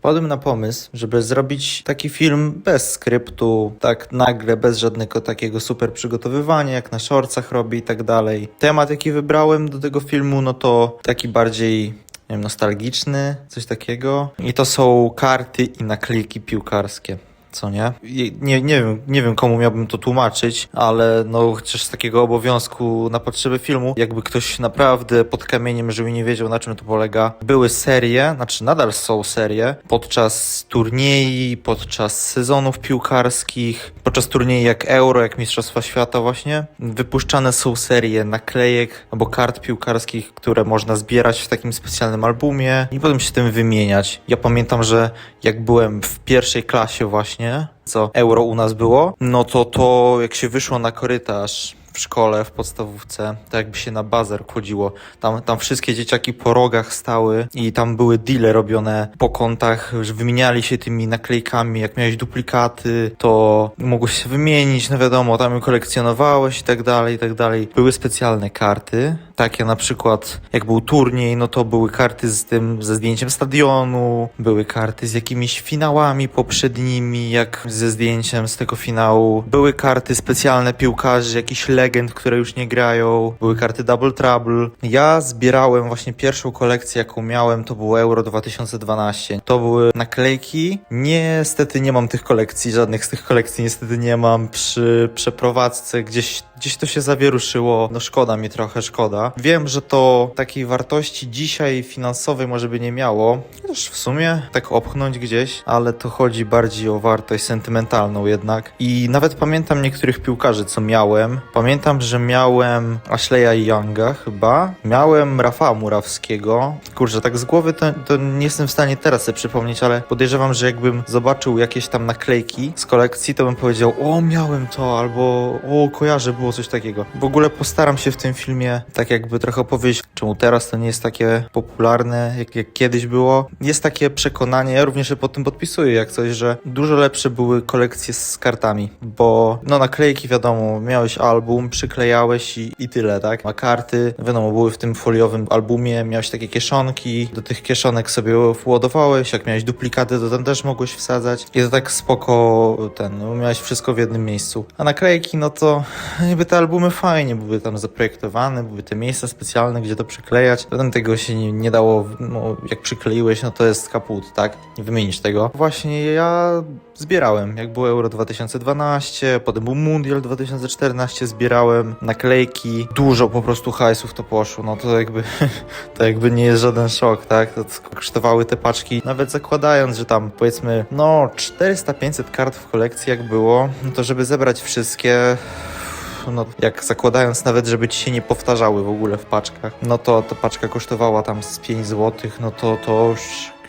Wpadłem na pomysł, żeby zrobić taki film bez skryptu, tak nagle, bez żadnego takiego super przygotowywania, jak na shortsach robi i tak dalej. Temat, jaki wybrałem do tego filmu, no to taki bardziej nie wiem, nostalgiczny, coś takiego. I to są karty i naklejki piłkarskie. Co nie? Nie? Nie wiem, nie wiem komu miałbym to tłumaczyć, ale no chociaż z takiego obowiązku na potrzeby filmu, jakby ktoś naprawdę pod kamieniem żył i nie wiedział na czym to polega. Były serie, znaczy nadal są serie, podczas turniej, podczas sezonów piłkarskich, podczas turniej jak Euro, jak Mistrzostwa Świata właśnie. Wypuszczane są serie naklejek albo kart piłkarskich, które można zbierać w takim specjalnym albumie i potem się tym wymieniać. Ja pamiętam, że jak byłem w pierwszej klasie właśnie, co euro u nas było, no to to jak się wyszło na korytarz w szkole, w podstawówce, to jakby się na bazar chodziło. Tam, tam wszystkie dzieciaki po rogach stały i tam były deale robione po kątach, że wymieniali się tymi naklejkami. Jak miałeś duplikaty, to mogłeś się wymienić, no wiadomo, tam je kolekcjonowałeś i tak dalej, i tak dalej. Były specjalne karty, takie na przykład jak był turniej, no to były karty z tym, ze zdjęciem stadionu, były karty z jakimiś finałami poprzednimi, jak ze zdjęciem z tego finału. Były karty specjalne piłkarzy, jakichś legend, które już nie grają. Były karty Double Trouble. Ja zbierałem właśnie pierwszą kolekcję, jaką miałem, to było Euro 2012. To były naklejki. Niestety nie mam tych kolekcji, żadnych z tych kolekcji niestety nie mam. Przy przeprowadzce gdzieś, gdzieś to się zawieruszyło. No szkoda mi trochę, szkoda. Wiem, że to takiej wartości dzisiaj finansowej może by nie miało. Chociaż w sumie tak opchnąć gdzieś, ale to chodzi bardziej o wartość sentymentalną jednak. I nawet pamiętam niektórych piłkarzy, co miałem. Pamiętam, że miałem Ashleya Younga chyba. Miałem Rafała Murawskiego. Kurczę, tak z głowy to, to nie jestem w stanie teraz sobie przypomnieć, ale podejrzewam, że jakbym zobaczył jakieś tam naklejki z kolekcji, to bym powiedział, o miałem to, albo o kojarzę, było coś takiego. W ogóle postaram się w tym filmie tak jakby trochę opowiedzieć, czemu teraz to nie jest takie popularne, jak, jak kiedyś było. Jest takie przekonanie, ja również się pod tym podpisuję, jak coś, że dużo lepsze były kolekcje z kartami, bo no naklejki wiadomo, miałeś album, przyklejałeś i, i tyle, tak? A karty, wiadomo, były w tym foliowym albumie, miałeś takie kieszonki, do tych kieszonek sobie władowałeś, jak miałeś duplikaty, to tam też mogłeś wsadzać i to tak spoko ten, no, miałeś wszystko w jednym miejscu. A naklejki, no to niby te albumy fajnie były tam zaprojektowane, były te miejsca specjalne, gdzie to przyklejać. Potem tego się nie, nie dało, no jak przykleiłeś, no to jest kaput, tak? Nie wymienisz tego. Właśnie ja zbierałem, jak było Euro 2012, potem był Mundial 2014, zbierałem naklejki, dużo po prostu hajsów to poszło, no to jakby, to jakby nie jest żaden szok, tak? To kosztowały te paczki, nawet zakładając, że tam powiedzmy, no 400-500 kart w kolekcji jak było, no to żeby zebrać wszystkie, no jak zakładając nawet, żeby ci się nie powtarzały w ogóle w paczkach, no to ta paczka kosztowała tam z 5 zł, no to to już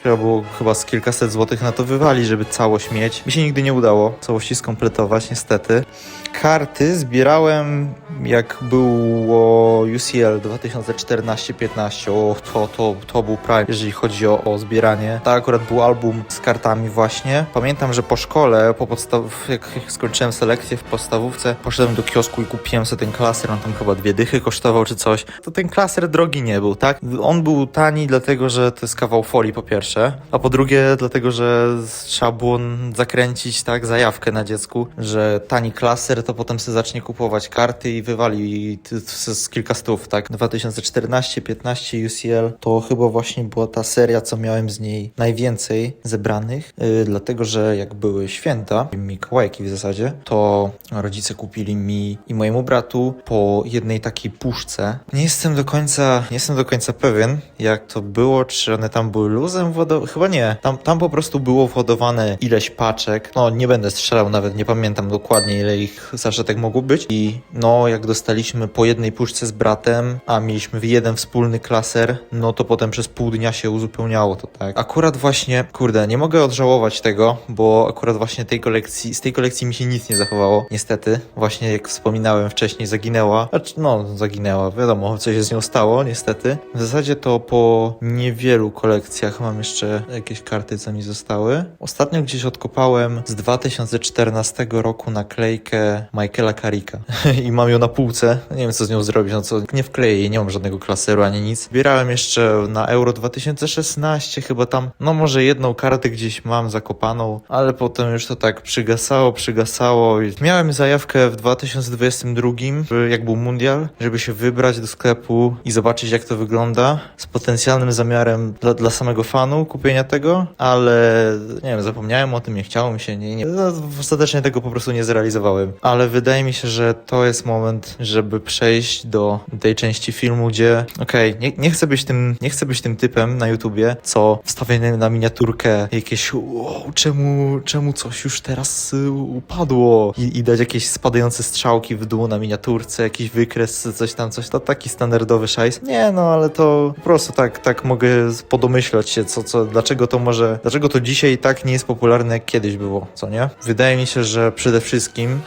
Trzeba było chyba z kilkaset złotych na to wywali, żeby całość mieć. Mi się nigdy nie udało całości skompletować, niestety. Karty zbierałem jak było UCL 2014-15. O, to, to, to był prime, jeżeli chodzi o, o zbieranie. Tak akurat był album z kartami właśnie. Pamiętam, że po szkole, po podstaw... jak skończyłem selekcję w podstawówce, poszedłem do kiosku i kupiłem sobie ten klaser. On tam chyba dwie dychy kosztował czy coś. To ten klaser drogi nie był, tak? On był tani dlatego, że to jest kawał folii po pierwsze, a po drugie dlatego, że trzeba było zakręcić tak zajawkę na dziecku, że tani klaser to potem sobie zacznie kupować karty i wywali z kilka stów, tak? 2014-15 UCL to chyba właśnie była ta seria, co miałem z niej najwięcej zebranych, yy, dlatego, że jak były święta, Mikołajki w zasadzie, to rodzice kupili mi i mojemu bratu po jednej takiej puszce. Nie jestem do końca, nie jestem do końca pewien, jak to było, czy one tam były luzem wodowane, chyba nie. Tam, tam po prostu było wodowane ileś paczek, no nie będę strzelał, nawet nie pamiętam dokładnie ile ich zaszetek mogło być i no jak dostaliśmy po jednej puszce z bratem, a mieliśmy jeden wspólny klaser, no to potem przez pół dnia się uzupełniało to, tak. Akurat właśnie, kurde, nie mogę odżałować tego, bo akurat właśnie tej kolekcji, z tej kolekcji mi się nic nie zachowało, niestety. Właśnie jak wspominałem wcześniej, zaginęła. Znaczy, no, zaginęła, wiadomo, co się z nią stało, niestety. W zasadzie to po niewielu kolekcjach mam jeszcze jakieś karty, co mi zostały. Ostatnio gdzieś odkopałem z 2014 roku naklejkę Michaela Carricka. I mam ją na półce. Nie wiem, co z nią zrobić, no co, nie wkleję jej, nie mam żadnego klaseru ani nic. Zbierałem jeszcze na Euro 2016 chyba tam, no może jedną kartę gdzieś mam zakopaną, ale potem już to tak przygasało, przygasało miałem zajawkę w 2022, jak był mundial, żeby się wybrać do sklepu i zobaczyć jak to wygląda z potencjalnym zamiarem dla, dla samego fanu kupienia tego, ale nie wiem, zapomniałem o tym, nie chciało mi się, nie, nie, no, ostatecznie tego po prostu nie zrealizowałem, ale wydaje mi się, że to jest moment, żeby przejść do tej części filmu, gdzie okej, nie, nie chcę być tym, nie chcę być tym typem na YouTubie, co wstawia na- miniaturkę jakieś wow, czemu, czemu coś już teraz y, upadło i, i dać jakieś spadające strzałki w dół na miniaturce, jakiś wykres, coś tam, coś, to taki standardowy szajs. Nie, no ale to po prostu tak, tak mogę podomyślać się, co, co, dlaczego to może, dlaczego to dzisiaj tak nie jest popularne, jak kiedyś było, co nie? Wydaje mi się, że przede wszystkim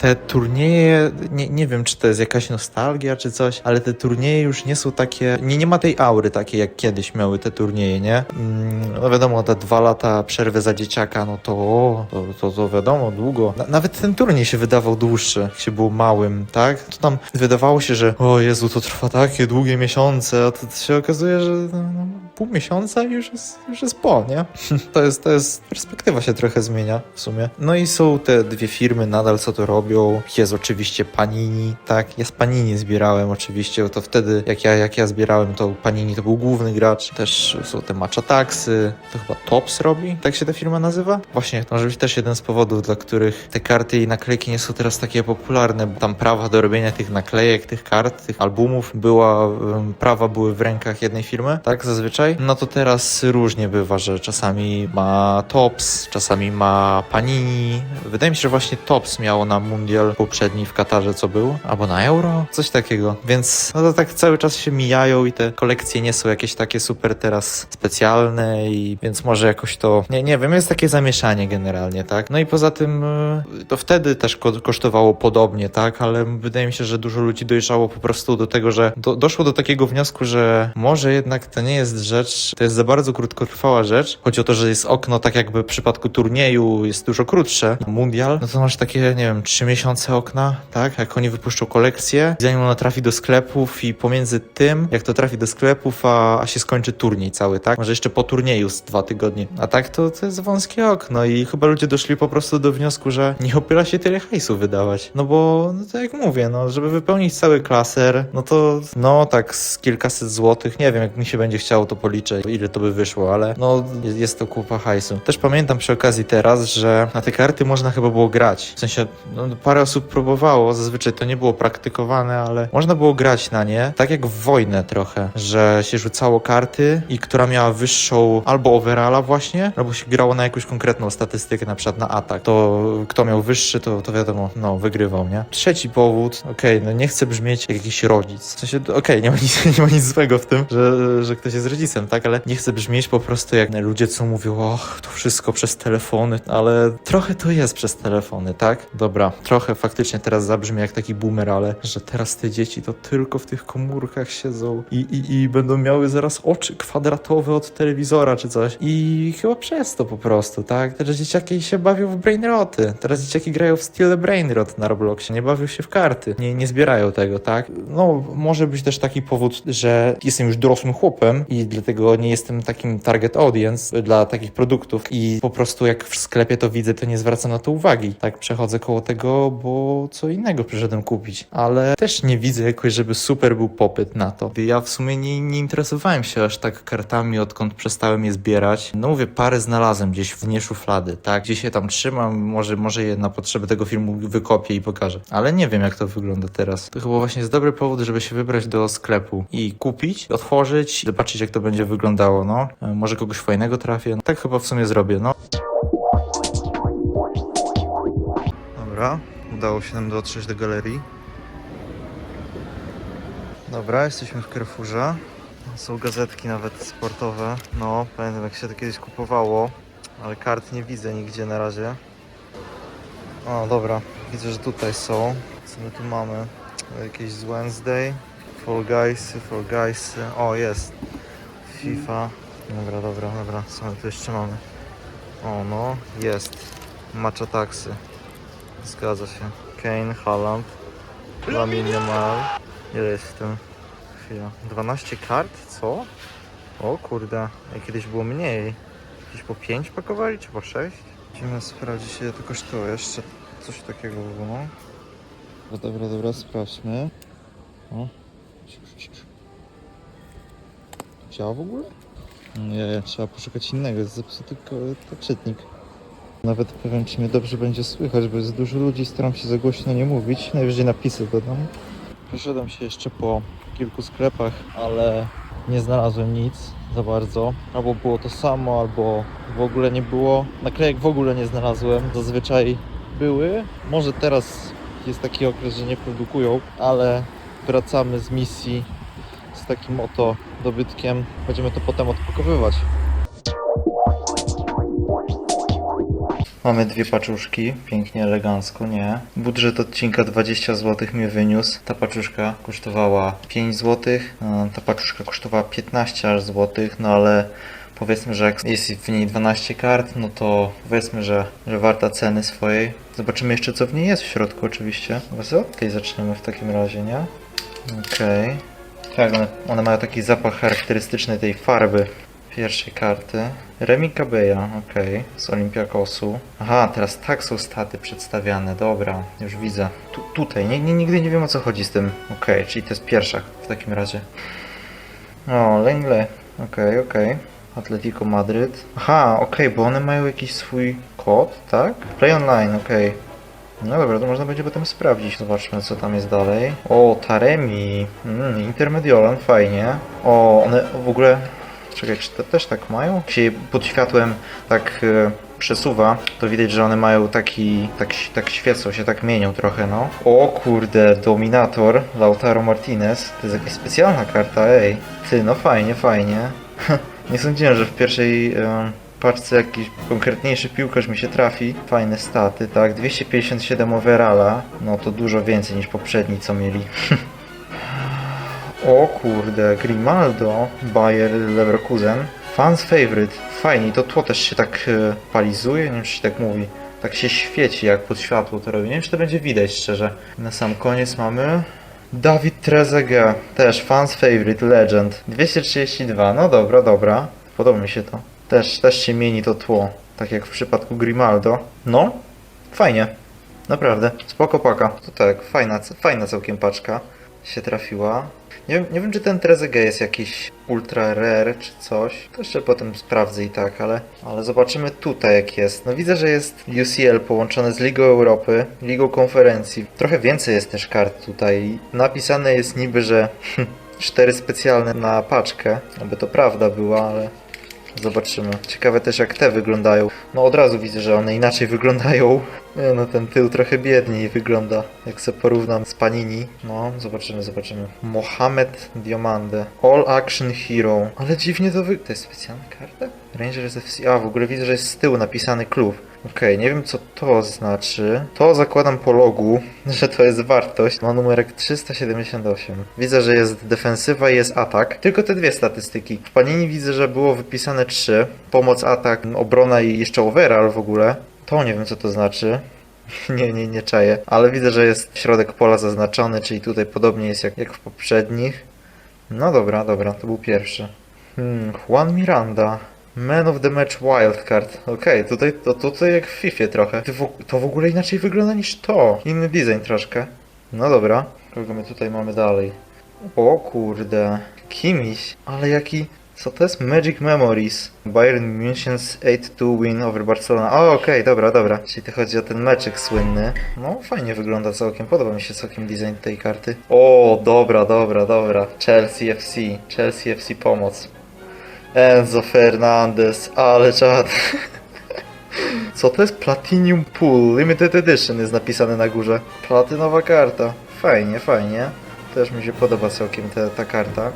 te turnieje, nie, nie wiem czy to jest jakaś nostalgia czy coś, ale te turnieje już nie są takie, nie, nie ma tej aury takiej jak kiedyś miały te turnieje, nie? Mm, no wiadomo, te dwa lata przerwy za dzieciaka, no to, to, to, to wiadomo, długo. Na, nawet ten turniej się wydawał dłuższy, jak się był małym, tak? To tam wydawało się, że o Jezu, to trwa takie długie miesiące, a to się okazuje, że no, no, pół miesiąca i już jest, już jest po, nie? To jest, to jest, perspektywa się trochę zmienia w sumie. No i są te dwie firmy nadal, co to robią. Jest oczywiście Panini, tak? Ja z Panini zbierałem oczywiście, to wtedy, jak ja, jak ja zbierałem, to Panini to był główny gracz. Też są te Matcha Taxy, to chyba Tops robi, tak się ta firma nazywa? Właśnie, to może być też jeden z powodów, dla których te karty i naklejki nie są teraz takie popularne, bo tam prawa do robienia tych naklejek, tych kart, tych albumów była, prawa były w rękach jednej firmy, tak zazwyczaj. No to teraz różnie bywa, że czasami ma Tops, czasami ma Panini. Wydaje mi się, że właśnie Tops miało na mundial poprzedni w Katarze, co był, albo na Euro, coś takiego. Więc no to tak cały czas się mijają i te kolekcje nie są jakieś takie super teraz specjalne i więc może jakoś to, nie, nie wiem, jest takie zamieszanie generalnie, tak? No i poza tym y, to wtedy też ko kosztowało podobnie, tak? Ale wydaje mi się, że dużo ludzi dojrzało po prostu do tego, że do, doszło do takiego wniosku, że może jednak to nie jest rzecz, to jest za bardzo krótkotrwała rzecz. Chodzi o to, że jest okno tak jakby w przypadku turnieju jest dużo krótsze. Mundial, no to masz takie, nie wiem, trzy miesiące okna, tak? Jak oni wypuszczą kolekcję, zanim ona trafi do sklepów i pomiędzy tym, jak to trafi do sklepów, a, a się skończy turniej cały, tak? Może jeszcze po turnieju z dwa tygodnie. A tak to, to jest wąskie okno i chyba ludzie doszli po prostu do wniosku, że nie opyla się tyle hajsu wydawać. No bo, no tak jak mówię, no żeby wypełnić cały klaser, no to no tak z kilkaset złotych, nie wiem, jak mi się będzie chciało to policzę, ile to by wyszło, ale no jest, to kupa hajsu. Też pamiętam przy okazji teraz, że na te karty można chyba było grać. W sensie, no, parę osób próbowało, zazwyczaj to nie było praktykowane, ale można było grać na nie, tak jak w wojnę trochę, że się rzucało karty i która miała wyższą albo overalla właśnie, albo się grało na jakąś konkretną statystykę, na przykład na atak. To kto miał wyższy, to, to wiadomo, no, wygrywał, nie? Trzeci powód, okej, no nie chcę brzmieć jak jakiś rodzic. W sensie, okej, nie, ma nic, nie ma nic złego w tym, że, że ktoś jest rodzicem, tak? Ale nie chcę brzmieć po prostu jak ludzie, co mówią, och, to wszystko przez telefony, ale trochę to jest przez telefony, tak? Dobra, trochę faktycznie teraz zabrzmi jak taki boomer, ale że teraz te dzieci to tylko w tych komórkach siedzą i, i, i będą miały zaraz oczy kwadratowe od telewizora czy coś. I chyba przez to po prostu, tak? Teraz dzieciaki się bawią w brainroty. Teraz dzieciaki grają w Steel Brainrot na Robloxie, nie bawią się w karty. Nie, nie zbierają tego, tak? No, może być też taki powód, że jestem już dorosłym chłopem i dlatego nie jestem takim target audience dla takich produktów i po prostu jak w sklepie to widzę, to nie zwracam na to uwagi. Tak, przechodzę koło tego, bo co innego przyszedłem kupić. Ale też nie widzę jakoś, żeby super był popyt na to. Ja w sumie nie, nie interesowałem się aż tak kartami, odkąd przestałem je zbierać. No mówię, parę znalazłem gdzieś w dnie szuflady, tak? Gdzieś je tam trzymam, może, może je na potrzeby tego filmu wykopię i pokażę. Ale nie wiem, jak to wygląda teraz. To chyba właśnie jest dobry powód, żeby się wybrać do sklepu i kupić, otworzyć, zobaczyć, jak to będzie wyglądało, no. E, Może kogoś fajnego trafię. Tak chyba w sumie zrobię, no. Dobra, udało się nam dotrzeć do galerii. Dobra, jesteśmy w Carrefourze. Są gazetki nawet sportowe. No, pamiętam jak się to kiedyś kupowało, ale kart nie widzę nigdzie na razie. O, dobra, widzę, że tutaj są. Co my tu mamy? Jakieś z Wednesday, Fall Guys, Fall Guys. O, jest. FIFA. Dobra, dobra, dobra. Co my tu jeszcze mamy? O, no, jest. Matcha Taxy. Zgadza się. Kane, Haaland, Lamine Yamal. Ile jest w tym? Chwila. 12 kart? Co? O kurde, kiedyś było mniej. Gdzieś po 5 pakowali, czy po 6? Musimy sprawdzić ile to kosztuje. Jeszcze coś takiego było, no. Dobra, dobra, dobra, sprawdźmy. O. Działa w ogóle? Nie, trzeba poszukać innego, jest zepsuty to czytnik. Nawet powiem, czy mnie dobrze będzie słychać, bo jest dużo ludzi, staram się za głośno nie mówić, najwyżej napisy dodam. Przeszedłem się jeszcze po kilku sklepach, ale nie znalazłem nic za bardzo. Albo było to samo, albo w ogóle nie było. Naklejek w ogóle nie znalazłem, zazwyczaj były. Może teraz jest taki okres, że nie produkują, ale wracamy z misji takim oto dobytkiem. Będziemy to potem odpakowywać. Mamy dwie paczuszki, pięknie, elegancko, nie? Budżet odcinka 20 zł mnie wyniósł. Ta paczuszka kosztowała 5 zł, ta paczuszka kosztowała 15 aż złotych, no ale powiedzmy, że jak jest w niej 12 kart, no to powiedzmy, że, że warta ceny swojej. Zobaczymy jeszcze co w niej jest w środku oczywiście. Chyba od zaczniemy w takim razie, nie? Okej. Tak, one, one mają taki zapach charakterystyczny tej farby pierwszej karty. Remi Kabeja, okej, z Olympiakosu. Aha, teraz tak są staty przedstawiane, dobra, już widzę. Tu, tutaj, nie, nie, nigdy nie wiem o co chodzi z tym. Okej, czyli to jest pierwsza w takim razie. O, Lengle, okej, okej. Atletico Madryt. Aha, okej, bo one mają jakiś swój kod, tak? Play online, okej. No dobra, to można będzie potem sprawdzić. Zobaczmy, co tam jest dalej. O, Taremi. Mm, Intermediolan, fajnie. O, one w ogóle... Czekaj, czy te też tak mają? Się pod światłem tak e, przesuwa, to widać, że one mają taki... Tak, tak świecą się, tak mienią trochę, no. O kurde, Dominator, Lautaro Martinez. To jest jakaś specjalna karta, ej. Ty, no fajnie, fajnie. Nie sądziłem, że w pierwszej... E, paczce jakiś konkretniejszy piłkarz mi się trafi. Fajne staty, tak. 257 overalla. No to dużo więcej niż poprzedni, co mieli. o kurde, Grimaldo, Bayer Leverkusen. Fans favorite. Fajnie, to tło też się tak e, palizuje, nie wiem czy się tak mówi. Tak się świeci, jak pod światło to robi. Nie wiem, czy to będzie widać, szczerze. Na sam koniec mamy Dawid Trezeguet, też fans favorite, legend. 232, no dobra, dobra. Podoba mi się to. Też, też się mieni to tło, tak jak w przypadku Grimaldo. No, fajnie. Naprawdę, spoko paka. To tak, fajna, fajna całkiem paczka się trafiła. Nie wiem, nie wiem czy ten Trezeguet jest jakiś ultra rare czy coś. To jeszcze potem sprawdzę i tak, ale, ale zobaczymy tutaj jak jest. No widzę, że jest UCL połączone z Ligą Europy, Ligą Konferencji. Trochę więcej jest też kart tutaj. Napisane jest niby, że cztery specjalne na paczkę. Aby to prawda była, ale Zobaczymy. Ciekawe też jak te wyglądają. No od razu widzę, że one inaczej wyglądają. Nie, no ten tył trochę biedniej wygląda. Jak sobie porównam z Panini. No, zobaczymy, zobaczymy. Mohamed Diomande. All Action Hero. Ale dziwnie to wy... To jest specjalna karta? Rangers FC. A, w ogóle widzę, że jest z tyłu napisany klub. Okej, nie wiem co to znaczy. To zakładam po logu, że to jest wartość. Ma numerek 378. Widzę, że jest defensywa i jest atak. Tylko te dwie statystyki. W Panini widzę, że było wypisane 3. Pomoc, atak, obrona i jeszcze overall w ogóle. To nie wiem co to znaczy. Nie, nie, nie czaję. Ale widzę, że jest środek pola zaznaczony, czyli tutaj podobnie jest jak, jak w poprzednich. No dobra, dobra, to był pierwszy. Hmm, Juan Miranda. Man of the Match Wildcard. Okej, tutaj to tutaj jak w FIFA trochę. Ty w, to w ogóle inaczej wygląda niż to. Inny design troszkę. No dobra. Kogo my tutaj mamy dalej? O kurde. Kimiś. Ale jaki... Co to jest? Magic Memories. Bayern München's 8-2 win over Barcelona. O, okej, dobra, dobra. Czyli to chodzi o ten meczek słynny. No, fajnie wygląda całkiem. Podoba mi się całkiem design tej karty. O, dobra, dobra, dobra. Chelsea FC. Chelsea FC pomoc. Enzo Fernandez, ale czad. Co to jest? Platinum Pool Limited Edition jest napisane na górze. Platynowa karta. Fajnie, fajnie. Też mi się podoba całkiem ta karta.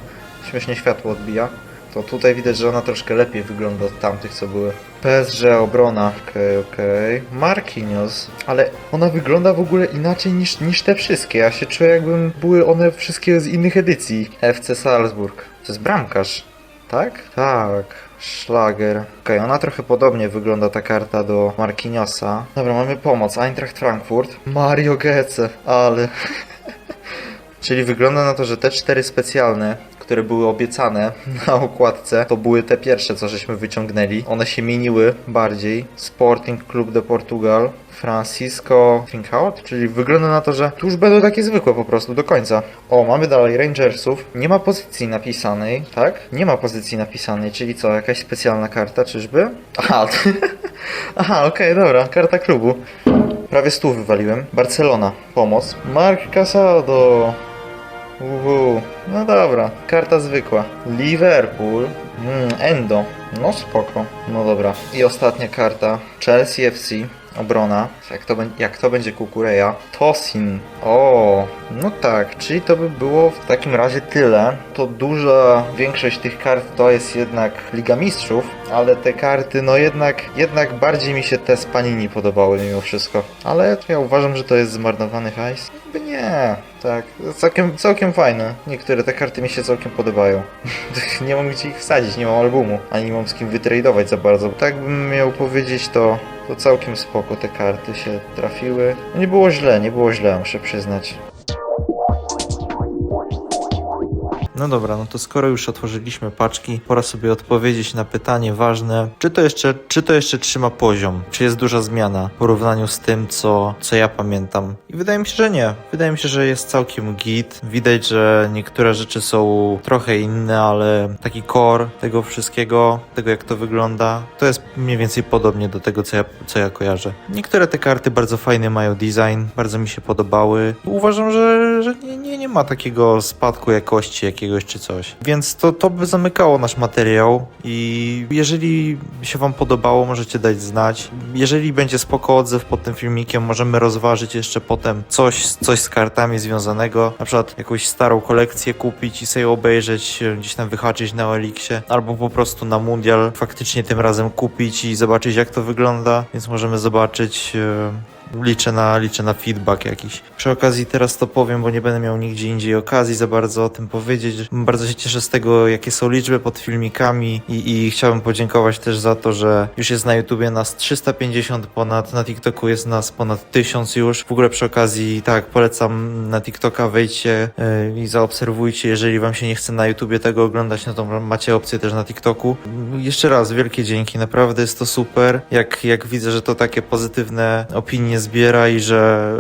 Śmiesznie światło odbija. To tutaj widać, że ona troszkę lepiej wygląda od tamtych, co były. PSG obrona. Okej, okej. Marquinhos. Ale ona wygląda w ogóle inaczej niż, niż te wszystkie. Ja się czuję, jakbym były one wszystkie z innych edycji. FC Salzburg. To jest bramkarz. Tak? Tak. Szlager. Okej, ona trochę podobnie wygląda ta karta do Marquinhosa. Dobra, mamy pomoc. Eintracht Frankfurt. Mario Goetze, ale... Czyli wygląda na to, że te cztery specjalne, które były obiecane na okładce, to były te pierwsze, co żeśmy wyciągnęli. One się mieniły bardziej. Sporting Club de Portugal, Francisco Trinkout, czyli wygląda na to, że tu już będą takie zwykłe po prostu do końca. O, mamy dalej Rangersów. Nie ma pozycji napisanej, tak? Nie ma pozycji napisanej, czyli co, jakaś specjalna karta, czyżby? Aha, aha, okej, dobra, karta klubu. Prawie stu wywaliłem. Barcelona, pomoc. Mark Casado. Uhu. No dobra, karta zwykła. Liverpool. Mm, Endo. No spoko. No dobra. I ostatnia karta. Chelsea FC. Obrona. Jak to, jak to będzie Kukureja? Tosin. O, no tak, czyli to by było w takim razie tyle. To duża większość tych kart to jest jednak Liga Mistrzów, ale te karty, no jednak, jednak bardziej mi się te z Panini podobały mimo wszystko. Ale ja uważam, że to jest zmarnowany hajs. Jakby nie, tak, całkiem, całkiem fajne. Niektóre te karty mi się całkiem podobają. nie mam gdzie ich wsadzić, nie mam albumu, ani nie mam z kim wytradować za bardzo. Tak bym miał powiedzieć, to, to całkiem spoko te karty się trafiły. No nie było źle, nie było źle, muszę przyznać. No dobra, no to skoro już otworzyliśmy paczki, pora sobie odpowiedzieć na pytanie ważne, czy to jeszcze, czy to jeszcze trzyma poziom? Czy jest duża zmiana w porównaniu z tym, co, co ja pamiętam? I wydaje mi się, że nie. Wydaje mi się, że jest całkiem git. Widać, że niektóre rzeczy są trochę inne, ale taki core tego wszystkiego, tego jak to wygląda, to jest mniej więcej podobnie do tego, co ja, co ja kojarzę. Niektóre te karty bardzo fajny mają design, bardzo mi się podobały. Uważam, że, że nie, nie, nie ma takiego spadku jakości jakiegoś czy coś. Więc to, to by zamykało nasz materiał i jeżeli się Wam podobało, możecie dać znać. Jeżeli będzie spoko odzew pod tym filmikiem, możemy rozważyć jeszcze potem coś, coś z kartami związanego. Na przykład jakąś starą kolekcję kupić i sobie obejrzeć, gdzieś tam wyhaczyć na Elixie, albo po prostu na Mundial faktycznie tym razem kupić i zobaczyć jak to wygląda. Więc możemy zobaczyć e, Liczę na, liczę na feedback jakiś. Przy okazji teraz to powiem, bo nie będę miał nigdzie indziej okazji za bardzo o tym powiedzieć. Bardzo się cieszę z tego, jakie są liczby pod filmikami i, i chciałbym podziękować też za to, że już jest na YouTubie nas 350 ponad, na TikToku jest nas ponad 1000 już. W ogóle przy okazji, tak, polecam na TikToka wejdźcie yy, i zaobserwujcie. Jeżeli wam się nie chce na YouTubie tego oglądać, no to macie opcję też na TikToku. Jeszcze raz wielkie dzięki, naprawdę jest to super. Jak, jak widzę, że to takie pozytywne opinie zbiera i że,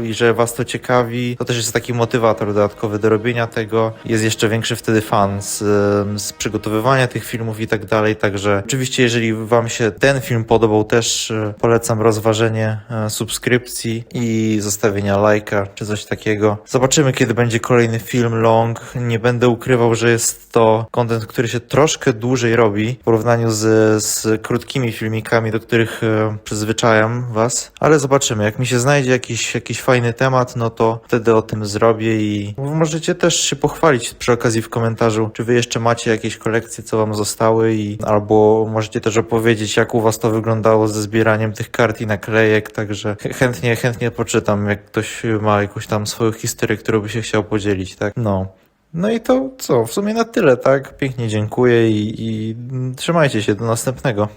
yy, i że was to ciekawi, to też jest taki motywator dodatkowy do robienia tego. Jest jeszcze większy wtedy fan z, yy, z przygotowywania tych filmów i tak dalej. Także oczywiście, jeżeli wam się ten film podobał, też yy, polecam rozważenie yy, subskrypcji i zostawienia lajka czy coś takiego. Zobaczymy, kiedy będzie kolejny film long. Nie będę ukrywał, że jest to content, który się troszkę dłużej robi w porównaniu z, z krótkimi filmikami, do których e, przyzwyczajam was, ale zobaczymy. Jak mi się znajdzie jakiś, jakiś fajny temat, no to wtedy o tym zrobię i możecie też się pochwalić przy okazji w komentarzu, czy wy jeszcze macie jakieś kolekcje, co wam zostały i albo możecie też opowiedzieć, jak u was to wyglądało ze zbieraniem tych kart i naklejek, także ch- chętnie, chętnie poczytam, jak ktoś ma jakąś tam swoją historię, którą by się chciał podzielić, tak? No. No i to co, w sumie na tyle, tak? Pięknie dziękuję i, i trzymajcie się, do następnego.